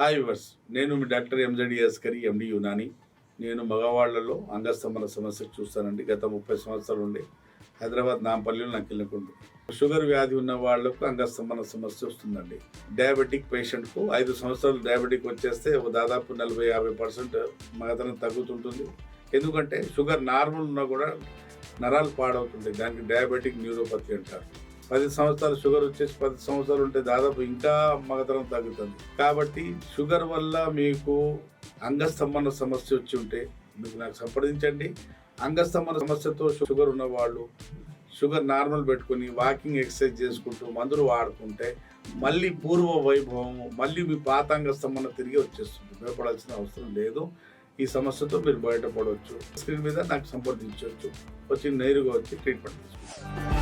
Hi viewers నేను మీ doctor ఎంజడిఎస్ కరి ఎండి యునాని. నేను మగవాళ్ళలో అంగస్తంభన సమస్య చూస్తానండి. గత ముప్పై సంవత్సరాలు ఉండే హైదరాబాద్ నాంపల్లిలో నాకు వెళ్ళకుండా షుగర్ వ్యాధి ఉన్న వాళ్ళకు అంగస్తంభన సమస్య వస్తుందండి. డయాబెటిక్ పేషెంట్కు ఐదు సంవత్సరాలు డయాబెటిక్ వచ్చేస్తే ఒక దాదాపు నలభై యాభై పర్సెంట్ మగతనం తగ్గుతుంటుంది. ఎందుకంటే షుగర్ నార్మల్ ఉన్నా కూడా నరాలు పాడవుతుంది దానికి డయాబెటిక్ న్యూరోపతి అంటారు. పది సంవత్సరాలు షుగర్ వచ్చేసి పది సంవత్సరాలు ఉంటే దాదాపు ఇంకా మగతనం తగ్గుతుంది. కాబట్టి షుగర్ వల్ల మీకు అంగస్తంభన సమస్య వచ్చి ఉంటే మీకు నాకు సంప్రదించండి. అంగస్తంభన సమస్యతో షుగర్ ఉన్నవాళ్ళు షుగర్ నార్మల్ పెట్టుకొని వాకింగ్ ఎక్సర్సైజ్ చేసుకుంటూ మందులు వాడుకుంటే మళ్ళీ పూర్వ వైభవం మళ్ళీ మీ పాత అంగస్తంభన తిరిగి వచ్చేస్తుంది. భయపడాల్సిన అవసరం లేదు. ఈ సమస్యతో మీరు బయటపడవచ్చు. స్క్రీన్ మీద నాకు సంప్రదించవచ్చు. వచ్చి నేరుగా వచ్చి ట్రీట్మెంట్ తీసుకోవచ్చు